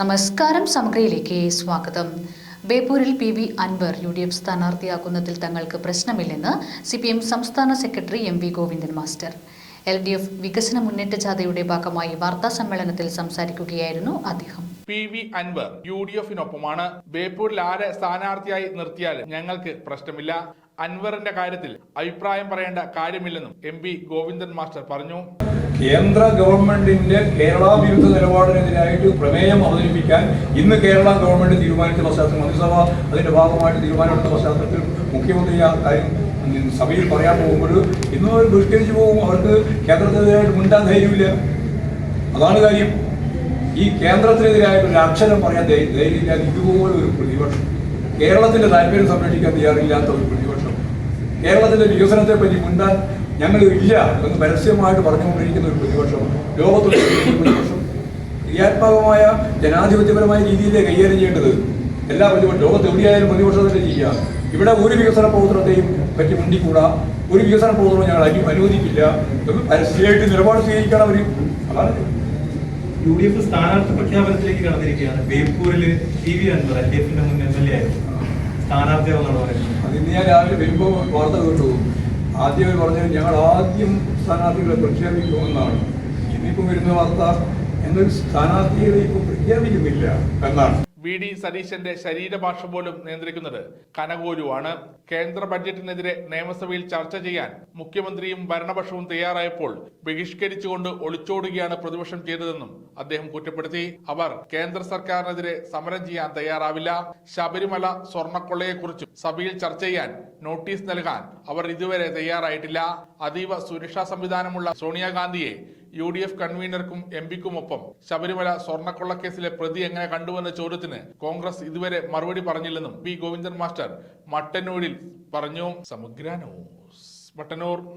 നമസ്കാരം സമഗ്രയിലേക്ക് സ്വാഗതം. ബേപ്പൂരിൽ P V Anvar U D F സ്ഥാനാർത്ഥിയാക്കുന്നതിൽ തങ്ങൾക്ക് പ്രശ്നമില്ലെന്ന് സി പി എം സംസ്ഥാന secretary M V Govindan master. L D F വികസന മുന്നേറ്റ ജാഥയുടെ ഭാഗമായി വാർത്താ സമ്മേളനത്തിൽ സംസാരിക്കുകയായിരുന്നു അദ്ദേഹം. P V Anvar U D എഫിനൊപ്പമാണ് ബേപ്പൂരിൽ ആരെ സ്ഥാനാർത്ഥിയായി നിർത്തിയാൽ ഞങ്ങൾക്ക് പ്രശ്നമില്ല. അൻവറിന്റെ കാര്യത്തിൽ അഭിപ്രായം പറയേണ്ട കാര്യമില്ലെന്നും എം പി ഗോവിന്ദൻ മാസ്റ്റർ പറഞ്ഞു. കേന്ദ്ര ഗവൺമെന്റിന്റെ കേരള വിരുദ്ധ നിലപാടിനെതിരായിട്ട് പ്രമേയം അവതരിപ്പിക്കാൻ ഇന്ന് കേരള ഗവൺമെന്റ് തീരുമാനിച്ച പശ്ചാത്തലത്തിൽ മന്ത്രിസഭ അതിന്റെ ഭാഗമായിട്ട് തീരുമാനമെടുത്ത പശ്ചാത്തലത്തിൽ മുഖ്യമന്ത്രി ആ കാര്യം സഭയിൽ പറയാൻ പോകുമ്പോൾ ഇന്നും അവർ ബഹിഷ്കരിച്ചു പോകും. അവർക്ക് കേന്ദ്രത്തിനെതിരായിട്ട് മുണ്ടാൻ ധൈര്യമില്ല. അതാണ് കാര്യം. ഈ കേന്ദ്രത്തിനെതിരായിട്ട് ഒരു അക്ഷരം പറയാൻ ധൈര്യമില്ലാതെ ഇതുപോലെ ഒരു പ്രതിപക്ഷം കേരളത്തിന്റെ താല്പര്യം സംരക്ഷിക്കാൻ തയ്യാറില്ലാത്ത ഒരു പ്രതിപക്ഷം കേരളത്തിന്റെ വികസനത്തെ പറ്റി മുണ്ടാൻ ഞങ്ങൾ ഇല്ല എന്ന് പരസ്യമായിട്ട് പറഞ്ഞുകൊണ്ടിരിക്കുന്ന ഒരു പ്രതിപക്ഷം ലോകത്തുള്ള പ്രതിപക്ഷം. ക്രിയാത്മകമായ ജനാധിപത്യപരമായ രീതിയിലേ കൈകാര്യം ചെയ്യേണ്ടത് എല്ലാ പ്രതിപക്ഷം ലോകത്ത് എവിടെയായാലും പ്രതിപക്ഷത്തിന്റെ ചെയ്യുക ഇവിടെ ഒരു വികസന പ്രവർത്തനത്തെയും പറ്റി മുണ്ടിക്കൂടാ ഒരു വികസന പ്രവർത്തനവും ഞങ്ങൾ അനു അനുവദിക്കില്ല പരസ്യമായിട്ട് നിലപാട് സ്വീകരിക്കണം അവർ അതാണ് യു ഡി എഫ് സ്ഥാനാർത്ഥി പ്രഖ്യാപനത്തിലേക്ക് കടന്നിരിക്കുകയാണ്. ബേപ്പൂരിൽ T V Anvar L D എഫിന്റെ മുൻ എം എൽ എ ആയിരുന്നു. സ്ഥാനാർത്ഥിയാവുന്നാണ് പറയുന്നത് അത് ഇന്ന് ഞാൻ രാവിലെ വരുമ്പോൾ വാർത്ത കേട്ടു. ആദ്യം പറഞ്ഞത് ഞങ്ങൾ ആദ്യം സ്ഥാനാർത്ഥികളെ പ്രഖ്യാപിക്കുമെന്നാണ്. ഇന്നിപ്പം വരുന്ന വാർത്ത എന്നൊരു സ്ഥാനാർത്ഥികളെ ഇപ്പം പ്രഖ്യാപിക്കുന്നില്ല എന്നാണ്. വി ഡി സതീശന്റെ ശരീരഭാഷ പോലും നിയന്ത്രിക്കുന്നത് കനകോലുവാണ് കേന്ദ്ര ബഡ്ജറ്റിനെതിരെ നിയമസഭയിൽ ചർച്ച ചെയ്യാൻ മുഖ്യമന്ത്രിയും ഭരണപക്ഷവും തയ്യാറായപ്പോൾ ബഹിഷ്കരിച്ചുകൊണ്ട് ഒളിച്ചോടുകയാണ് പ്രതിപക്ഷം ചെയ്തതെന്നും അദ്ദേഹം കുറ്റപ്പെടുത്തി. അവർ കേന്ദ്ര സർക്കാരിനെതിരെ സമരം ചെയ്യാൻ തയ്യാറാവില്ല. ശബരിമല സ്വർണക്കൊള്ളയെക്കുറിച്ചും സഭയിൽ ചർച്ച ചെയ്യാൻ നോട്ടീസ് നൽകാൻ അവർ ഇതുവരെ തയ്യാറായിട്ടില്ല. അതീവ സുരക്ഷാ സംവിധാനമുള്ള സോണിയാഗാന്ധിയെ യു ഡി എഫ് കൺവീനർക്കും എം പിക്കുമൊപ്പം ശബരിമല സ്വർണക്കൊള്ളക്കേസിലെ പ്രതി എങ്ങനെ കണ്ടുവെന്ന ചോദ്യത്തിന് കോൺഗ്രസ് ഇതുവരെ മറുപടി പറഞ്ഞില്ലെന്നും പി ഗോവിന്ദൻ മാസ്റ്റർ മട്ടന്നൂരിൽ പറഞ്ഞു. സമഗ്ര ന്യൂസ്. മട്ടന്നൂർ.